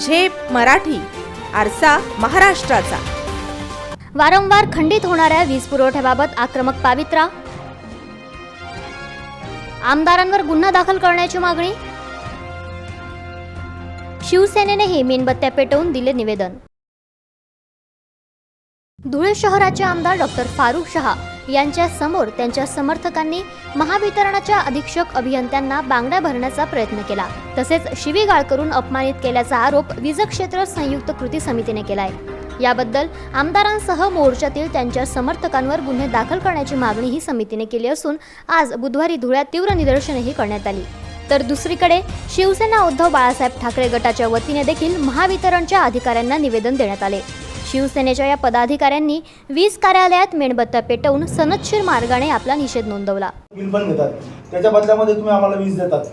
झेप मराठी आरसा महाराष्ट्राचा. वारंवार खंडित होणाऱ्या वीज पुरवठ्याबाबत आक्रमक पावित्रा. आमदारांवर गुन्हा दाखल करण्याची मागणी. शिवसेनेनेही मेणबत्त्या पेटवून दिले निवेदन. धुळे शहराचे आमदार डॉक्टर फारुख शहा यांच्या समोर त्यांच्या समर्थकांनी महावितरणाच्या अधीक्षक अभियंत्यांना बांगड्या भरण्याचा प्रयत्न केला. तसेच शिवीगाळ करून अपमानित केल्याचा आरोप वीज क्षेत्र संयुक्त कृती समितीने केलाय. याबद्दल आमदारांसह मोर्चातील त्यांच्या समर्थकांवर गुन्हे दाखल करण्याची मागणी ही समितीने केली असून आज बुधवारी धुळ्यात तीव्र निदर्शनेही करण्यात आली. तर दुसरीकडे शिवसेना उद्धव बाळासाहेब ठाकरे गटाच्या वतीने देखील महावितरणच्या अधिकाऱ्यांना निवेदन देण्यात आले. शिवसेनेच्या या पदाधिकाऱ्यांनी वीज कार्यालयात मेणबत्त्या पेटवून सनदशीर मार्गाने आपला निषेध नोंदवला. बिल पण घेतात. त्याच्या बदल्यामध्ये तुम्ही आम्हाला वीज देतात.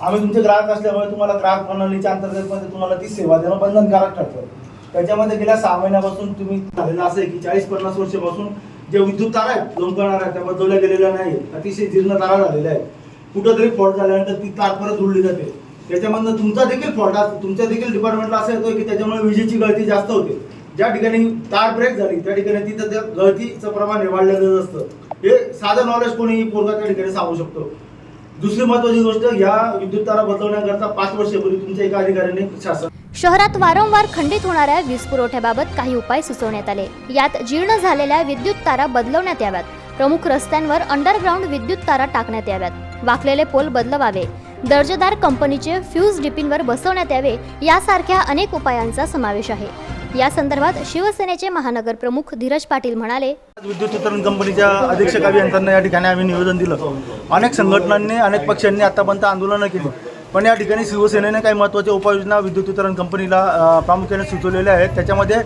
आम्ही तुमचे ग्राहक असल्यामुळे तुम्हाला ग्राहक प्रणालीच्या अंतर्गतमध्ये तुम्हाला ती सेवा देणं बंधनकारक ठरतं. त्याच्यामध्ये गेल्या सहा महिन्यापासून तुम्ही झालेलं असं आहे की चाळीस पन्नास वर्षापासून जे विद्युत तारा आहेत दोन करणार आहेत त्या बदलल्या गेलेल्या नाही अतिशय जीर्ण तारा झालेल्या आहेत. कुठंतरी फॉल्ट झाल्यानंतर ती तार परत उडली जाते. त्याच्यामधनं तुमचा देखील फॉल्ट असतो तुमच्या देखील डिपार्टमेंटला असं येतो की त्याच्यामुळे विजेची गळती जास्त होते. ज्या ठिकाणी तार ब्रेक झाली त्या ठिकाणी तिथं त्या गळतीचं प्रमाण हे वाढलेलं असतं. हे साधं नॉलेज कोणी पोरगा त्या ठिकाणी सांगू शकतो. दुसरी महत्वाची गोष्ट या विद्युत तारा बदलवण्याकरता पाच वर्षापूर्वी तुमच्या एका अधिकाऱ्याने शासन शहरात वारंवार खंडित होणाऱ्या वीज पुरवठ्याबाबत काही उपाय सुचवण्यात आले. यात जीर्ण झालेल्या विद्युत तारा बदलवण्यात याव्यात. प्रमुख रस्त्यांवर अंडरग्राऊंड विद्युत तारा टाकण्यात याव्यात. वाकलेले पोल बदलवावे. दर्जेदार कंपनीचे फ्यूज डिपिनवर बसवण्यात यावे. यासारख्या अनेक उपायांचा समावेश आहे. या संदर्भात शिवसेनेचे महानगर प्रमुख धीरज पाटील म्हणाले विद्युत वितरण कंपनीच्या अधीक्षक अभियंत्यांना या ठिकाणी आम्ही निवेदन दिलं. अनेक संघटनांनी अनेक पक्षांनी आतापर्यंत आंदोलनं केली. पण या ठिकाणी शिवसेनेने काही महत्त्वाच्या उपाययोजना विद्युत वितरण कंपनीला प्रामुख्याने सुचवलेल्या आहेत. त्याच्यामध्ये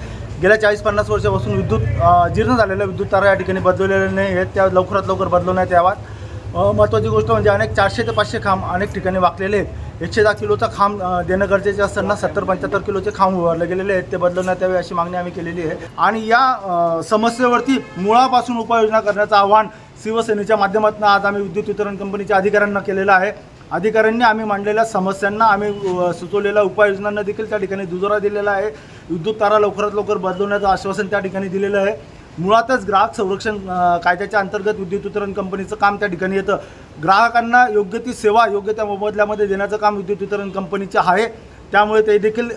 गेल्या चाळीस पन्नास वर्षापासून विद्युत जीर्ण झालेल्या विद्युत तारा या ठिकाणी बदललेल्या नाही आहेत त्या लवकरात लवकर बदलवण्यात याव्यात. महत्त्वाची गोष्ट म्हणजे अनेक चारशे ते पाचशे खांब अनेक ठिकाणी वाकलेले आहेत. एकशे दहा किलोचा खांब देणं गरजेचे असताना सत्तर पंच्याहत्तर किलोचे खांब उभारले गेलेले आहेत. ते बदलण्यात यावे अशी मागणी आम्ही केलेली आहे. आणि या समस्येवरती मुळापासून उपाययोजना करण्याचं आव्हान शिवसेनेच्या माध्यमातून आज आम्ही विद्युत वितरण कंपनीच्या अधिकाऱ्यांना केलेलं आहे. अधिकाऱ्यांनी आम्ही मांडलेल्या समस्यांना आम्ही सुचवलेल्या उपाययोजनांना देखील त्या ठिकाणी दुजोरा दिलेला आहे. विद्युत तारा लवकरात लवकर बदलवण्याचं आश्वासन त्या ठिकाणी दिलेलं आहे. मुळातच ग्राहक संरक्षण कायद्याच्या अंतर्गत विद्युत वितरण कंपनीचं काम त्या ठिकाणी येतं. ग्राहकांना योग्य ती सेवा योग्य त्या मोबदल्यामध्ये देण्याचं काम विद्युत वितरण कंपनीचं आहे. त्यामुळे ते देखील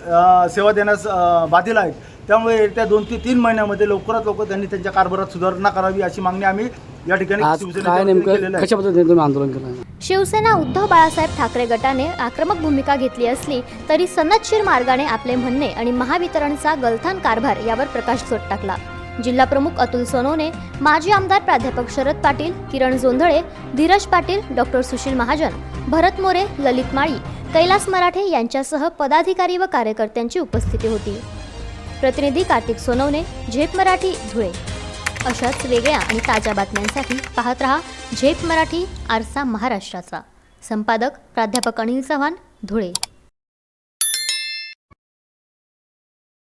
सेवा देण्यास बाधिल आहेत. त्यामुळे येत्या दोन ते तीन महिन्यामध्ये लवकरात लवकर त्यांनी त्यांच्या कारभारात सुधारणा करावी अशी मागणी आम्ही या ठिकाणी आंदोलन केलं? शिवसेना उद्धव बाळासाहेब ठाकरे गटाने आक्रमक भूमिका घेतली असली तरी सनदशीर मार्गाने आपले म्हणणे आणि महावितरणचा गलथान कारभार यावर प्रकाशझोत टाकला. जिल्हा प्रमुख अतुल सोनवणे माजी आमदार प्राध्यापक शरद पाटील किरण जोंधळे धीरज पाटील डॉक्टर सुशील महाजन भरत मोरे ललित माळी कैलास मराठे यांच्यासह पदाधिकारी व कार्यकर्त्यांची उपस्थिती होती. प्रतिनिधी कार्तिक सोनवणे झेप मराठी धुळे. अशाच वेगळ्या आणि ताज्या बातम्यांसाठी पाहत रहा झेप मराठी आरसा महाराष्ट्राचा. संपादक प्राध्यापक अनिल चव्हाण धुळे.